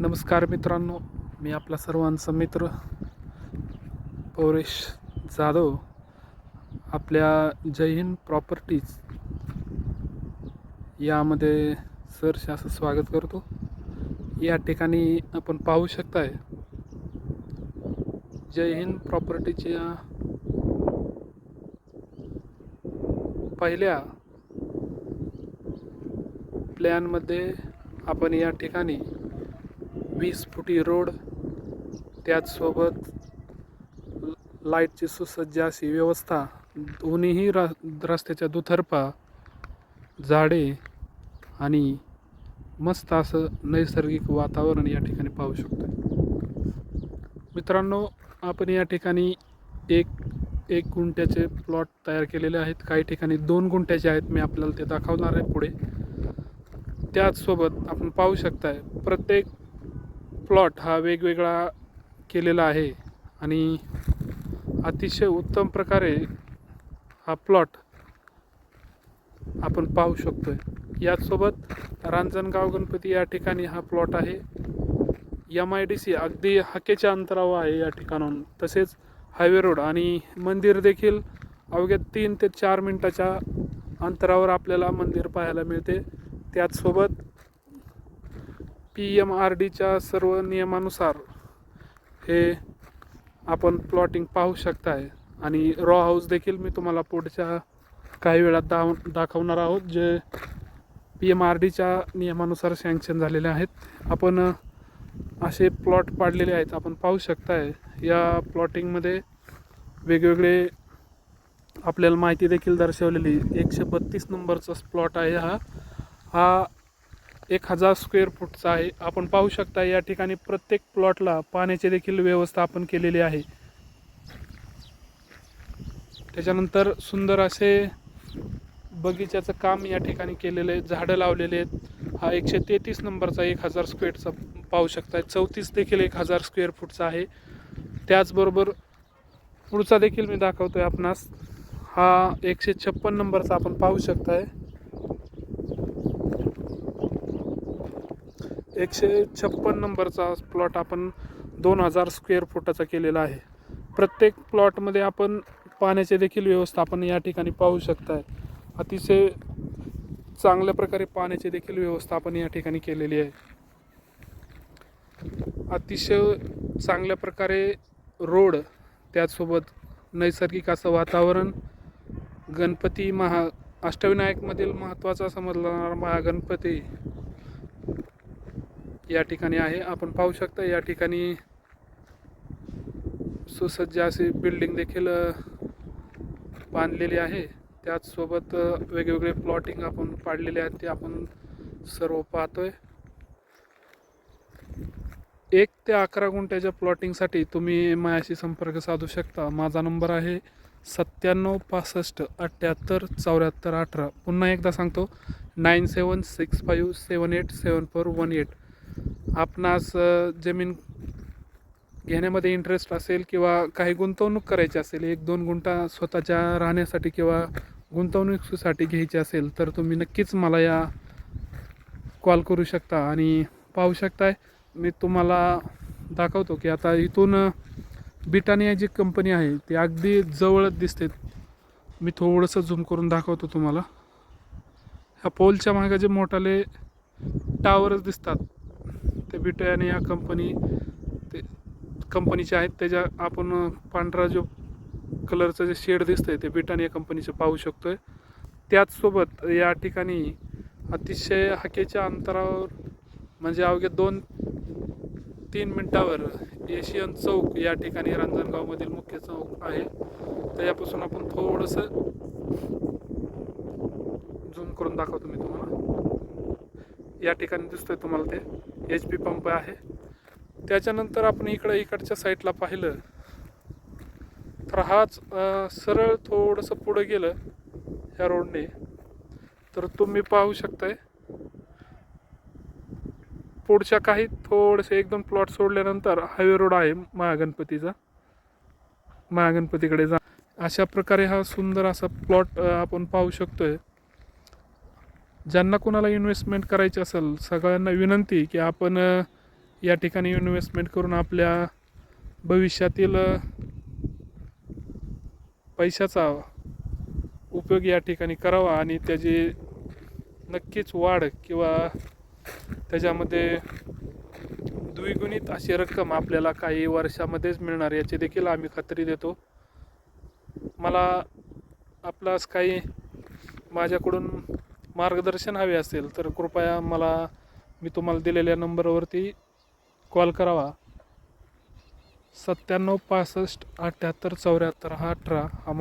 नमस्कार मित्रांनो मी आपला सर्वांचा मित्र पौरेश जाधव. आपल्या जय हिंद प्रॉपर्टीज यामध्ये सरस असं स्वागत करतो. या ठिकाणी आपण पाहू शकताय जय हिंद प्रॉपर्टीच्या पहिल्या प्लॅनमध्ये आपण या ठिकाणी वीस फुटी रोड. त्याचसोबत लाईटची सुसज्ज अशी व्यवस्था. दोन्हीही रा रस्त्याच्या दुतर्फा झाडे आणि मस्त असं नैसर्गिक वातावरण या ठिकाणी पाहू शकतो. मित्रांनो आपण या ठिकाणी एक एक गुंठ्याचे प्लॉट तयार केलेले आहेत. काही ठिकाणी दोन गुंठ्याचे आहेत. मी आपल्याला ते दाखवणार आहे पुढे. त्याचसोबत आपण पाहू शकताय प्रत्येक प्लॉट हा वेगवेगळा केलेला आहे आणि अतिशय उत्तम प्रकारे हा प्लॉट आपण पाहू शकतोय. याचसोबत रांजणगाव गणपती या ठिकाणी हा प्लॉट आहे. एम आय डी सी अगदी हाकेच्या अंतरावर आहे या ठिकाणाहून. तसेच हायवे रोड आणि मंदिर देखील अवघ्या तीन ते चार मिनटाच्या अंतरावर आपल्याला मंदिर पाहायला मिळते. त्याचसोबत पी एम आर डीच्या सर्व नियमानुसार हे आपण प्लॉटिंग पाहू शकताय. आणि रॉ हाऊस देखील मी तुम्हाला पुढच्या काही वेळात दाव दाखवणार आहोत जे पी एम आर डीच्या नियमानुसार सँक्शन झालेले आहेत. आपण असे प्लॉट पाडलेले आहेत. आपण पाहू शकताय या प्लॉटिंगमध्ये वेगवेगळे आपल्याला माहिती देखील दर्शवलेली एकशे बत्तीस नंबरचा प्लॉट आहे हा. हा एक हजार स्क्वेअर फूटचा आहे. आपण पाहू शकता या ठिकाणी प्रत्येक प्लॉटला पाण्याची देखील व्यवस्था आपण केलेली आहे. त्याच्यानंतर सुंदर असे बगीच्याचं काम या ठिकाणी केलेलं आहे. झाडं लावलेले आहेत. हा एकशे तेहतीस नंबरचा एक हजार स्क्वेअरचा पाहू शकताय. चौतीस देखील एक हजार स्क्वेअर फूटचा आहे. त्याचबरोबर पुढचा देखील मी दाखवतो आहे आपणास. हा एकशे छप्पन नंबरचा आपण पाहू शकताय. एकशे छप्पन नंबरचा प्लॉट आपण दोन हजार स्क्वेअर फुटाचा केलेला आहे. प्रत्येक प्लॉटमध्ये आपण पाण्याचे देखील व्यवस्थापन या ठिकाणी पाहू शकताय. अतिशय चांगल्या प्रकारे पाण्याचे देखील व्यवस्थापन या ठिकाणी केलेली आहे. अतिशय चांगल्या प्रकारे रोड त्याचसोबत नैसर्गिक असं वातावरण गणपती महा अष्टविनायकमधील महत्त्वाचा समजला महागणपती या ठिकाणी आहे. आपण पाहू शकता या ठिकाणी सुसज्ज अशी बिल्डिंग देखील बांधलेली आहे. त्याचसोबत वेगवेगळे प्लॉटिंग आपण पाडलेले आहेत ते आपण सर्व पाहतोय. एक ते अकरा गुंठ्याच्या प्लॉटिंगसाठी तुम्ही माझ्याशी संपर्क साधू शकता. माझा नंबर आहे सत्त्याण्णव पासष्ट अठ्ठ्याहत्तर चौऱ्याहत्तर अठरा. पुन्हा एकदा सांगतो nine seven six five seven eight seven four one eight आपणास जमीन घेण्यामध्ये इंटरेस्ट असेल किंवा काही गुंतवणूक करायची असेल एक दोन गुंठा स्वतःच्या राहण्यासाठी किंवा गुंतवणुकीसाठी घ्यायची असेल तर तुम्ही नक्कीच मला या कॉल करू शकता. आणि पाहू शकताय मी तुम्हाला दाखवतो की आता इथून बिटानिया जी कंपनी आहे ती अगदी जवळच दिसते. मी थोडंसं झूम करून दाखवतो तुम्हाला. ह्या पोलच्या मागे जे मोठाले टावरच दिसतात. ते या कंपनी ते कंपनीचे आहेत त्याच्या आपण पांढरा जो कलरचं जे शेड दिसतंय ते बिटानिया कंपनीचं पाहू शकतोय. त्याचसोबत या ठिकाणी अतिशय हाकेच्या अंतरावर म्हणजे अवघ्या दोन तीन मिनटावर एशियन चौक या ठिकाणी रांजणगावमधील मुख्य चौक आहे. त्याच्यापासून आपण थोडंसं झूम करून दाखवतो मी तुम्हाला. या ठिकाणी दिसतोय तुम्हाला ते. एच पी पंप आहे. त्याच्यानंतर आपण इकडं इकडच्या साईडला पाहिलं तर हाच सरळ थोडंसं पुढं गेलं ह्या रोडने. तर तुम्ही पाहू शकताय. पुढच्या काही थोडेसे एक दोन प्लॉट सोडल्यानंतर हायवे रोड आहे महागणपतीचा. महागणपतीकडे जा. अशा प्रकारे हा सुंदर असा प्लॉट आपण पाहू शकतोय. ज्यांना कोणाला इन्व्हेस्टमेंट करायची असेल सगळ्यांना विनंती की आपण या ठिकाणी इन्व्हेस्टमेंट करून आपल्या भविष्यातील पैशाचा उपयोग या ठिकाणी करावा आणि त्याची नक्कीच वाढ किंवा त्याच्यामध्ये द्विगुणित अशी रक्कम आपल्याला काही वर्षामध्येच मिळणार याची देखील आम्ही खात्री देतो. मला आपलाच काही माझ्याकडून मार्गदर्शन हवे असेल तर कृपया मला मी तुम्हाला दिलेल्या नंबरवरती कॉल करावा. सत्त्याण्णव पासष्ट अठ्ठ्याहत्तर चौऱ्याहत्तर हा अठरा हा मा